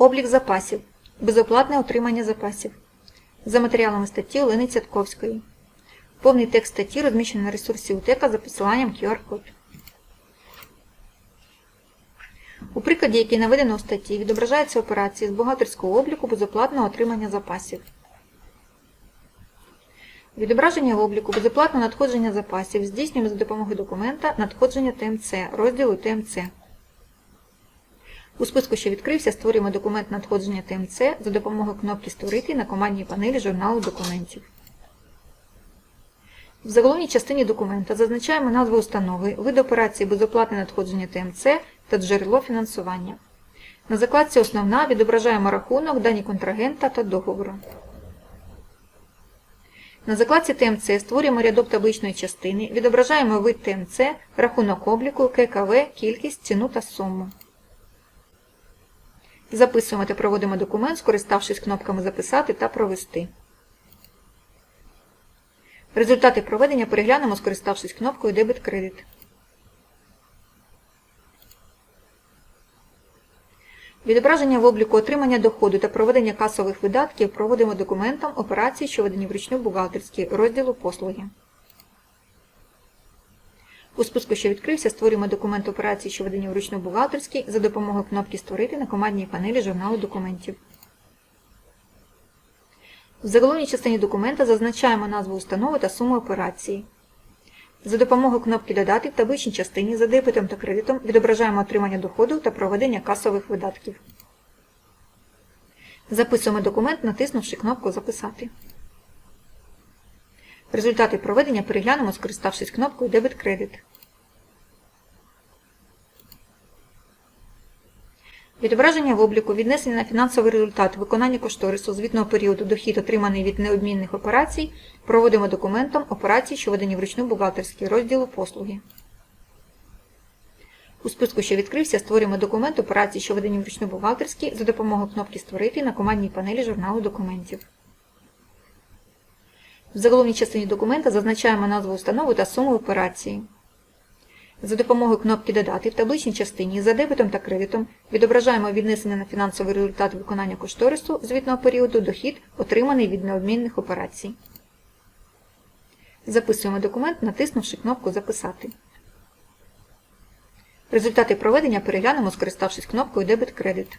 Облік запасів. Безоплатне отримання запасів. За матеріалами статті Олени Цятковської. Повний текст статті розміщений на ресурсі УТЕКа за посиланням QR-код. У прикладі, який наведено у статті, відображаються операції з бухгалтерського обліку безоплатного отримання запасів. Відображення обліку безоплатного надходження запасів здійснюємо за допомогою документа надходження ТМЦ, розділу ТМЦ. У списку, що відкрився, створюємо документ надходження ТМЦ за допомогою кнопки Створити на командній панелі журналу документів. В заголовній частині документа зазначаємо назву установи, вид операції безоплатне надходження ТМЦ та джерело фінансування. На закладці Основна відображаємо рахунок, дані контрагента та договору. На закладці ТМЦ створюємо рядок табличної частини, відображаємо вид ТМЦ, рахунок обліку, ККВ, кількість, ціну та суму. Записуємо та проводимо документ, скориставшись кнопками Записати та Провести. Результати проведення переглянемо, скориставшись кнопкою Дебет-кредит. Відображення в обліку отримання доходу та проведення касових видатків проводимо документом операції, що ведені вручну бухгалтерські, розділу послуги. У списку, що відкрився, створюємо документ операції, що ведені вручну бухгалтерські, за допомогою кнопки Створити на командній панелі журналу документів. В заголовній частині документа зазначаємо назву установи та суму операції. За допомогою кнопки Додати в табличній частині за дебетом та кредитом відображаємо отримання доходу та проведення касових видатків. Записуємо документ, натиснувши кнопку Записати. Результати проведення переглянемо, скориставшись кнопкою Дебет-кредит. Відображення в обліку, віднесення на фінансовий результат виконання кошторису звітного періоду дохід, отриманий від необмінних операцій, проводимо документом операції, що ведені вручну бухгалтерські розділу послуги. У списку, що відкрився, створюємо документ операції, що ведені вручну бухгалтерські, за допомогою кнопки Створити на командній панелі журналу документів. В заголовній частині документа зазначаємо назву установи та суму операції. За допомогою кнопки Додати в табличній частині за дебетом та кредитом відображаємо віднесення на фінансовий результат виконання кошторису звітного періоду дохід, отриманий від необмінних операцій. Записуємо документ, натиснувши кнопку Записати. Результати проведення переглянемо, скориставшись кнопкою Дебет-кредит.